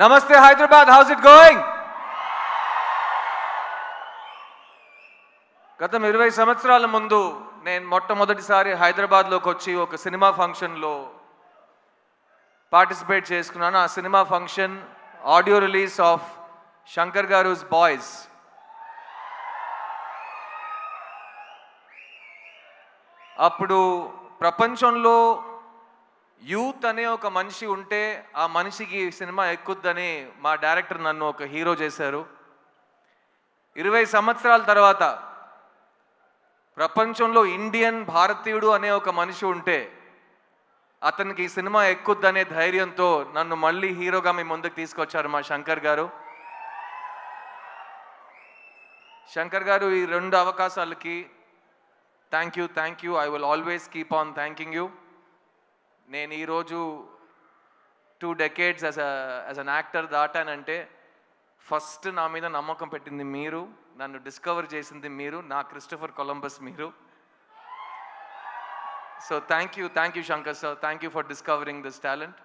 నమస్తే Hyderabad house it going గతం ఇరవై సంవత్సరాల ముందు నేను మొట్టమొదటిసారి హైదరాబాద్లోకి వచ్చి ఒక సినిమా ఫంక్షన్లో పార్టిసిపేట్ చేసుకున్నాను. ఆ cinema function audio release of Shankar గారుస్ Boys అప్పుడు ప్రపంచంలో యూత్ అనే ఒక మనిషి ఉంటే ఆ మనిషికి సినిమా ఎక్కుద్దని మా డైరెక్టర్ నన్ను ఒక హీరో చేశారు. ఇరవై సంవత్సరాల తర్వాత ప్రపంచంలో ఇండియన్ భారతీయుడు అనే ఒక మనిషి ఉంటే అతనికి ఈ సినిమా ఎక్కుద్దనే ధైర్యంతో నన్ను మళ్ళీ హీరోగా మీ ముందుకు తీసుకొచ్చారు మా శంకర్ గారు. శంకర్ గారు ఈ రెండు అవకాశాలకి thank you thank you. I will always keep on thanking you. నేను ఈరోజు two decades as as an actor దాటానంటే first నా మీద నమ్మకం పెట్టింది మీరు నన్ను డిస్కవర్ చేసింది మీరు నా క్రిస్టఫర్ కొలంబస్ మీరు. So thank you thank you Shankar sir thank you for discovering this talent